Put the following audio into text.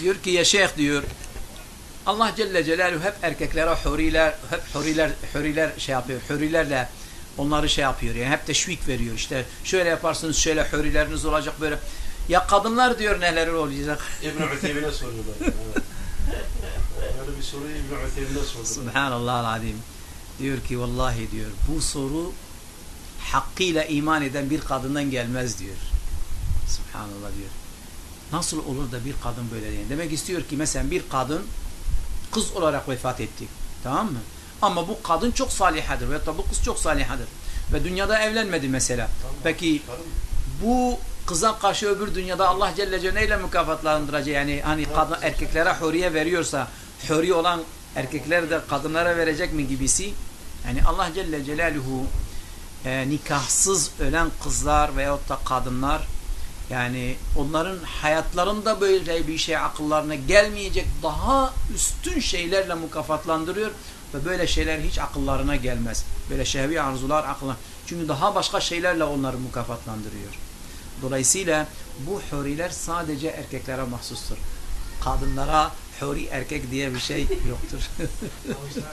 Diyor ki ya şeyh diyor Allah Celle Celaluhu hep erkeklere huriler, hep huriler, huriler şey yapıyor. Hurilerle onları şey yapıyor. Yani hep teşvik veriyor. İşte şöyle yaparsınız şöyle hurileriniz olacak böyle. Ya kadınlar diyor neler olacak. İbn Ütheymin'e soruyorlar. Evet. Böyle bir soruyu İbn Ütheymin'e sordular. Subhanallah azim. Diyor ki vallahi diyor bu soru hakkıyla iman eden bir kadından gelmez diyor. Subhanallah diyor. Nasıl olur da bir kadın böyle değil? Demek istiyor ki mesela bir kadın kız olarak vefat etti. Tamam mı? Ama bu kadın çok salihadır veyahut da bu kız çok salihadır. Ve dünyada evlenmedi mesela. Tamam. Peki bu kıza karşı öbür dünyada Allah Celle Celle neyle mükafatlandıracak? Yani hani kadın, erkeklere huriye veriyorsa huri olan erkekler de kadınlara verecek mi gibisi? Yani Allah Celle Celaluhu e, nikahsız ölen kızlar veyahut da kadınlar yani onların hayatlarında böyle bir şey akıllarına gelmeyecek daha üstün şeylerle mükafatlandırıyor ve böyle şeyler hiç akıllarına gelmez. Böyle şehvi arzular aklına. Çünkü daha başka şeylerle onları mükafatlandırıyor. Dolayısıyla bu huriler sadece erkeklere mahsustur. Kadınlara huri erkek diye bir şey yoktur.